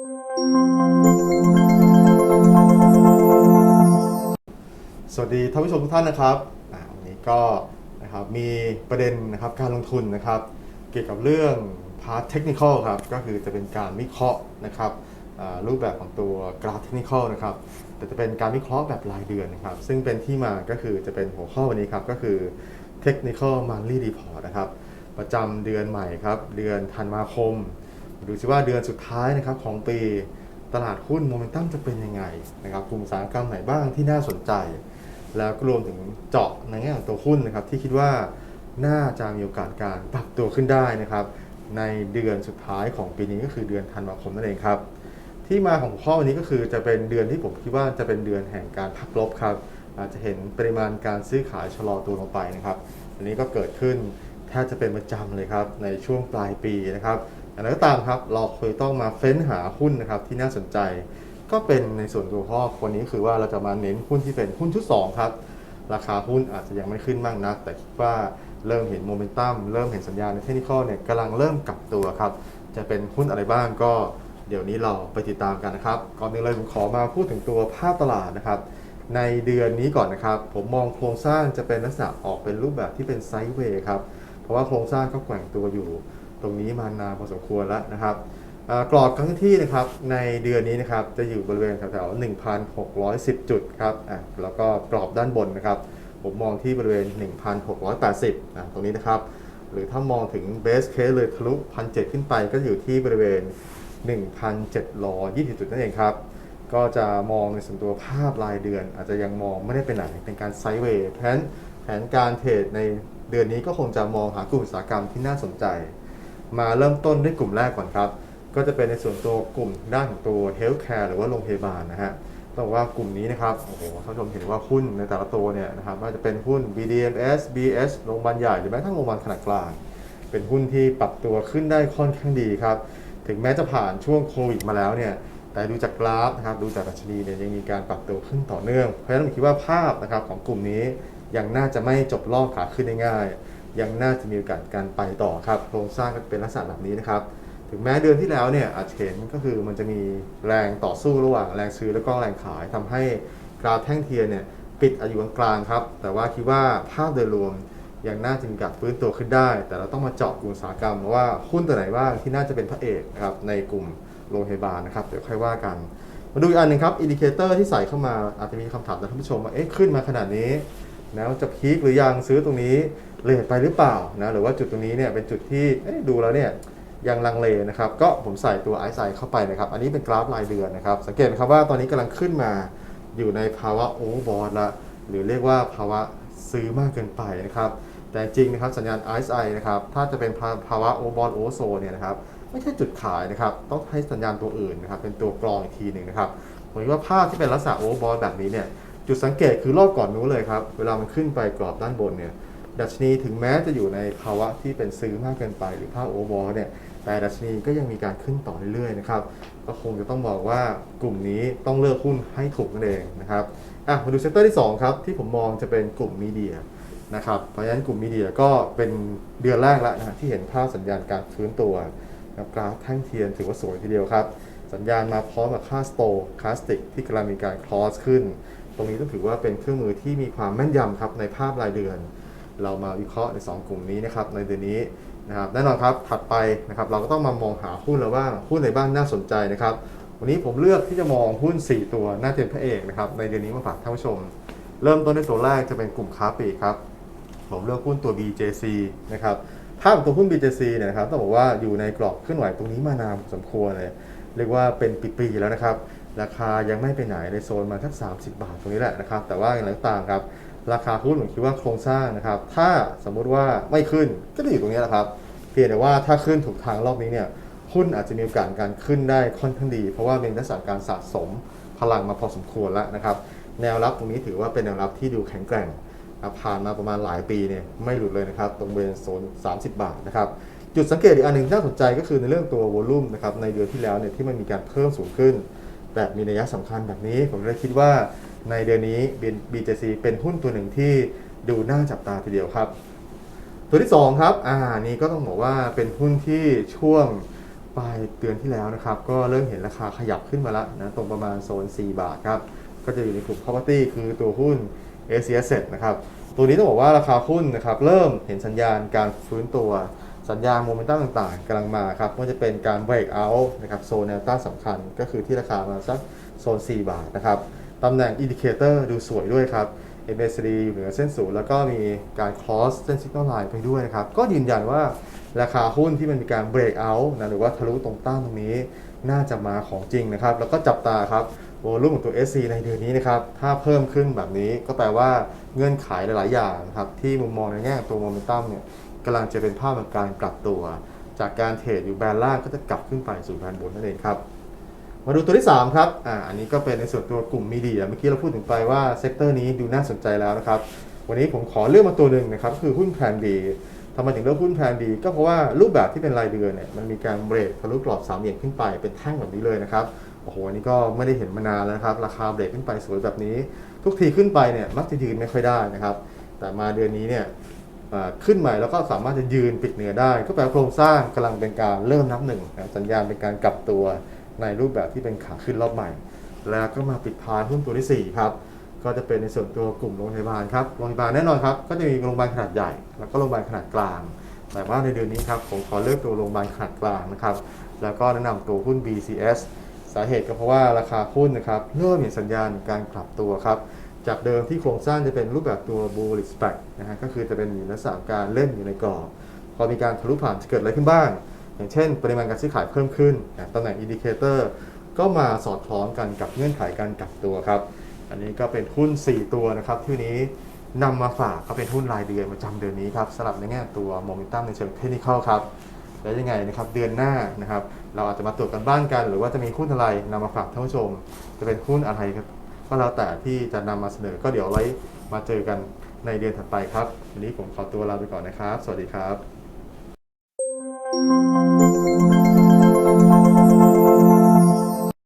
สวัสดีท่านผู้ชมทุกท่านนะครับวันนี้ก็นะครับมีประเด็นนะครับการลงทุนนะครับ เกี่ยวกับเรื่องพาร์ทเทคนิคครับก็คือจะเป็นการวิเคราะห์นะครับรูปแบบของตัวกราฟเทคนิคนะครับแต่จะเป็นการวิเคราะห์แบบรายเดือนนะครับ ซึ่งเป็นที่มาก็คือจะเป็นหัวข้อวันนี้ครับก็คือ Technical Monthly Report นะครับ ประจำเดือนใหม่ครับ เดือนธันวาคม ดูสิว่าเดือนสุดท้ายนะครับของปีตลาดหุ้นโมเมนตัมจะเป็นยังไงนะครับกลุ่มอุตสาหกรรมไหนบ้างที่น่าสนใจ แล้วก็รวมถึงเจาะในแง่ของตัวหุ้นนะครับที่คิดว่าน่าจะมีโอกาสการปรับตัวขึ้นได้นะครับในเดือนสุดท้ายของปีนี้ก็คือเดือนธันวาคมนั่นเองครับ ที่มาของข้อวันนี้ก็คือจะเป็นเดือนที่ผมคิดว่าจะเป็นเดือนแห่งการพักลบครับอาจจะเห็นปริมาณการซื้อขายชะลอตัวลงไปนะครับอันนี้ก็เกิดขึ้นแทบจะเป็นประจำเลยครับในช่วงปลายปีนะครับ อย่างไรก็ตามครับเราเคยต้องมาเฟ้นหาหุ้นนะครับที่น่าสนใจ ก็เป็นในส่วนตัวข้อวันนี้คือว่าเราจะมาเน้นหุ้นที่เป็นหุ้นชุด2ครับราคาหุ้นอาจจะยังไม่ขึ้นมากนัก แต่คิดว่าเริ่มเห็นโมเมนตัมเริ่มเห็นสัญญาณในเทคนิคเนี่ยกำลังเริ่มกลับตัวครับจะเป็นหุ้นอะไรบ้างก็เดี๋ยวนี้เราไปติดตามกันนะครับ ก่อนอื่นเลยผมขอมาพูดถึงตัวภาพตลาดนะครับ ในเดือนนี้ก่อนนะครับ ผมมองโครงสร้างจะเป็นลักษณะออกเป็นรูปแบบที่เป็นไซด์เวย์ครับ เพราะว่าโครงสร้างก็แกว่งตัวอยู่ ตรงนี้มานานพอสมควรแล้วนะครับอ่ากรอบครั้งที่นะครับในเดือนนี้นะครับจะอยู่บริเวณแถวๆ1,610 จุดครับแล้วก็กรอบด้านบนนะครับ ผมมองที่บริเวณ 1,680อะตรงนี้นะครับ หรือถ้ามองถึงเบสเคสเลยทะลุ1,700ขึ้นไปก็อยู่ที่บริเวณ 1,720 จุดนั่นเองครับ ก็จะมองในส่วนตัวภาพรายเดือน อาจจะยังมองไม่ได้ไปไหนเป็นการไซด์เวย์เพราะฉะนั้นแผนการเทรดในเดือนนี้ก็คงจะมองหากลุ่มอุตสาหกรรมที่น่าสนใจ มาเริ่มต้นด้วยกลุ่มแรกก่อนครับ ก็จะเป็นในส่วนตัวกลุ่มด้านของตัวเฮลท์แคร์หรือว่าโรงพยาบาลนะฮะต้องบอกว่ากลุ่มนี้นะครับโอ้โหท่านผู้ชมเห็นว่าหุ้นในแต่ละตัวเนี่ยนะครับว่าจะเป็นหุ้น BDMs BS โรงพยาบาลใหญ่หรือแม้กระทั่งโรงพยาบาลขนาดกลาง เป็นหุ้นที่ปรับตัวขึ้นได้ค่อนข้างดีครับ ถึงแม้จะผ่านช่วงโควิดมาแล้วเนี่ยแต่ดูจากกราฟนะครับดูจากดัชนีเนี่ยยังมีการปรับตัวขึ้นต่อเนื่อง เพราะฉะนั้นผมคิดว่าภาพนะครับของกลุ่มนี้ยังน่าจะไม่จบลอกขาขึ้นได้ง่าย ยังน่าจะมีโอกาสการไปต่อครับโครงสร้างก็เป็นลักษณะแบบนี้นะครับ ถึงแม้เดือนที่แล้วเนี่ยอาจจะเห็นก็คือมันจะมีแรงต่อสู้ระหว่างแรงซื้อแล้วก็แรงขายทำให้กราฟแท่งเทียนเนี่ยปิดอายู่กลางครับ แต่ว่าคิดว่าภาพโดยรวมยังน่าจะมีการฟื้นตัวขึ้นได้ แต่เราต้องมาเจาะกลุ่มอุตสาหกรรมว่าหุ้นตัวไหนบ้างที่น่าจะเป็นพระเอกนะครับในกลุ่มโรงพยาบาลนะครับเดี๋ยวค่อยว่ากัน มาดูอีกอันหนึ่งครับอินดิเคเตอร์ที่ใส่เข้ามาอาจจะมีคำถามจากท่านผู้ชมว่าเอ๊ะขึ้นมาขนาดนี้ แล้วจะพีคหรือยังซื้อตรงนี้เลทไปหรือเปล่านะหรือว่าจุดตรงนี้เนี่ยเป็นจุดที่ดูแล้วเนี่ยยังลังเลนะครับก็ผมใส่ตัวไอซ์ไซเข้าไปนะครับ อันนี้เป็นกราฟรายเดือนนะครับ สังเกตครับว่าตอนนี้กำลังขึ้นมาอยู่ในภาวะโอเวอร์บอทละหรือเรียกว่าภาวะซื้อมากเกินไปนะครับแต่จริงนะครับสัญญาณ RSI นะครับถ้าจะเป็นภาวะโอเวอร์บอทโอโซเนี่ยนะครับไม่ใช่จุดขายนะครับต้องให้สัญญาณตัวอื่นนะครับเป็นตัวกรองอีกทีหนึ่งนะครับผมว่าภาพที่เป็นลักษณะโอเวอร์บอทแบบนี้เนี่ย จุดสังเกตคือรอบก่อนนู้นเลยครับ เวลามันขึ้นไปกรอบด้านบนเนี่ยดัชนีถึงแม้จะอยู่ในภาวะที่เป็นซื้อมากเกินไปหรือภาพโอเวอร์บอทเนี่ยแต่ดัชนีก็ยังมีการขึ้นต่อเรื่อยๆนะครับก็คงจะต้องบอกว่ากลุ่มนี้ต้องเลือกหุ้นให้ถูกนั่นเองนะครับอะมาดูเซกเตอร์ที่ 2 ครับ ที่ผมมองจะเป็นกลุ่มมีเดียนะครับเพราะฉะนั้นกลุ่มมีเดียก็เป็นเดือนแรกแล้วนะฮะที่เห็นภาพสัญญาณการฟื้นตัวนะครับกราฟแท่งเทียนถือว่าสวยทีเดียวครับ สัญญาณมาพร้อมกับค่าสโตคาสติกที่กำลังมีการคลอสขึ้น ตรงนี้ต้องถือว่าเป็นเครื่องมือที่มีความแม่นยำครับในภาพรายเดือน เรามาวิเคราะห์ใน 2 กลุ่มนี้นะครับในเดือนนี้นะครับแน่นอนครับถัดไปนะครับเราก็ต้องมามองหาหุ้นแล้วว่าหุ้นไหนบ้างน่าสนใจนะครับ วันนี้ผมเลือกที่จะมองหุ้น 4 ตัวน่าเป็นพระเอกนะครับในเดือนนี้มาฝากท่านผู้ชม เริ่มต้นด้วยตัวแรกจะเป็นกลุ่มค้าปลีกครับผมเลือกหุ้นตัว BJC นะครับภาพตัวหุ้น BJC เนี่ยนะครับต้องบอกว่าอยู่ในกรอบเคลื่อนไหวตรงนี้มานานสมควรเลยเรียกว่าเป็นปีๆแล้วนะครับ ราคายังไม่ไปไหนในโซนมาทัก30 บาทตรงนี้แหละนะครับ แต่ว่าอย่างไรก็ตามครับราคาหุ้นผมคิดว่าโครงสร้างนะครับ ถ้าสมมุติว่าไม่ขึ้นก็จะอยู่ตรงนี้แหละครับ เพียงแต่ว่าถ้าขึ้นถูกทางรอบนี้เนี่ยหุ้นอาจจะมีโอกาสการขึ้นได้ค่อนข้างดี เพราะว่าเป็นลักษณะการสะสมพลังมาพอสมควรแล้วนะครับ แนวรับตรงนี้ถือว่าเป็นแนวรับที่ดูแข็งแกร่งนะครับผ่านมาประมาณหลายปีเนี่ยไม่หลุดเลยนะครับ ตรงบริเวณโซน 30 บาทนะครับจุดสังเกตอีกอันหนึ่งที่น่าสนใจก็คือในเรื่องตัววอลลุ่มนะครับในเดือนที่แล้วเนี่ยที่มันมีการเพิ่มสูงขึ้น แบบมีนัยสำคัญแบบนี้ ผมเลยคิดว่าในเดือนนี้ BJC เป็นหุ้นตัวหนึ่งที่ดูน่าจับตาทีเดียวครับ ตัวที่ 2 ครับ อ่า นี่ก็ต้องบอกว่าเป็นหุ้นที่ช่วงปลายเดือนที่แล้วนะครับ ก็เริ่มเห็นราคาขยับขึ้นมาแล้วนะ ตรงประมาณโซน 4 บาทครับ ก็จะอยู่ในกลุ่ม property คือตัวหุ้น a c s นะครับ ตัวนี้ต้องบอกว่าราคาหุ้นนะครับ เริ่มเห็นสัญญาณการฟื้นตัว สัญญาณโมเมนตัมต่างๆกำลังมาครับว่าจะเป็นการ break out นะครับโซนแนวต้านสำคัญก็คือที่ราคามาสักโซน 4 บาทนะครับตำแหน่งอินดิเคเตอร์ดูสวยด้วยครับ MACD อยู่เหนือเส้นสูงแล้วก็มีการ cross เส้น signal line ไปด้วยนะครับ ก็ยืนยันว่าราคาหุ้นที่มันมีการ break out นะหรือว่าทะลุตรงต้านตรงนี้น่าจะมาของจริงนะครับ แล้วก็จับตาครับโวลุ่มของตัว SC ในเดือนนี้นะครับ ถ้าเพิ่มขึ้นแบบนี้ก็แปลว่าเงื่อนไขหลาย ๆ อย่างนะครับ ที่มุมมองในแง่ของตัวโมเมนตัมเนี่ย กำลังจะเป็นภาพของการกลับตัว จากการเทรดอยู่แบรนด์ล่างก็จะกลับขึ้นไปสู่แบรนด์บนนั่นเองครับมาดูตัวที่ 3 ครับอ่าอันนี้ก็เป็นในส่วนตัวกลุ่มมีเดียเมื่อกี้เราพูดถึงไปว่าเซกเตอร์นี้ดูน่าสนใจแล้วนะครับวันนี้ผมขอเลือกมาตัวหนึ่งนะครับคือหุ้นแพลนดีทำไมถึงเลือกหุ้นแพลนดี ก็เพราะว่ารูปแบบที่เป็นรายเดือนเนี่ยมันมีการเบรกทะลุกรอบสามเหลี่ยมขึ้นไปเป็นแท่งแบบนี้เลยนะครับโอ้โหอันนี้ก็ไม่ได้เห็นมานานแล้วครับราคาเบรกขึ้นไปสวยแบบนี้ ทุกทีขึ้นไปเนี่ยมักจะยืนไม่ค่อยได้นะครับแต่มาเดือนนี้เนี่ย ขึ้นใหม่แล้วก็สามารถจะยืนปิดเหนือได้ ก็แปลว่าโครงสร้างกำลังเป็นการเริ่มนับหนึ่งสัญญาณเป็นการกลับตัวในรูปแบบที่เป็นขาขึ้นรอบใหม่ แล้วก็มาปิดท้ายหุ้นตัวที่ 4 ครับก็จะเป็นในส่วนตัวกลุ่มโรงพยาบาลครับโรงพยาบาลแน่นอนครับก็จะมีโรงพยาบาลขนาดใหญ่ แล้วก็โรงพยาบาลขนาดกลาง แต่ว่าในเดือนนี้ครับผมขอเลือกตัวโรงพยาบาลขนาดกลางนะครับแล้วก็แนะนำตัวหุ้น BCS สาเหตุก็เพราะว่าราคาหุ้นนะครับเริ่มเห็นสัญญาณการกลับตัวครับ จากเดิมที่โครงสร้างจะเป็นรูปแบบตัว bullish back นะฮะก็คือจะเป็นอยู่ในลักษณะการเล่นอยู่ในกรอบ พอมีการทะลุผ่านจะเกิดอะไรขึ้นบ้าง อย่างเช่น ปริมาณการซื้อขายเพิ่มขึ้นตำแหน่งอินดิเคเตอร์ก็มาสอดคล้องกันกับเงื่อนไขการกลับตัวครับ อันนี้ก็เป็นหุ้น 4 ตัวนะครับที่นี้นำมาฝากเขาเป็นหุ้นรายเดือนประจำเดือนนี้ครับสำหรับในแง่ตัวโมเมนตัมในเชิงเทคนิคครับแล้วยังไงนะครับเดือนหน้านะครับเราอาจจะมาตรวจกันบ้านกัน หรือว่าจะมีหุ้นอะไรนำมาฝากท่านผู้ชม จะเป็นหุ้นอะไรครับ ก็แล้วแต่ที่จะนำมาเสนอ ก็เดี๋ยวไว้มาเจอกันในเดือนถัดไปครับ วันนี้ผมขอตัวลาไปก่อนนะครับ สวัสดีครับ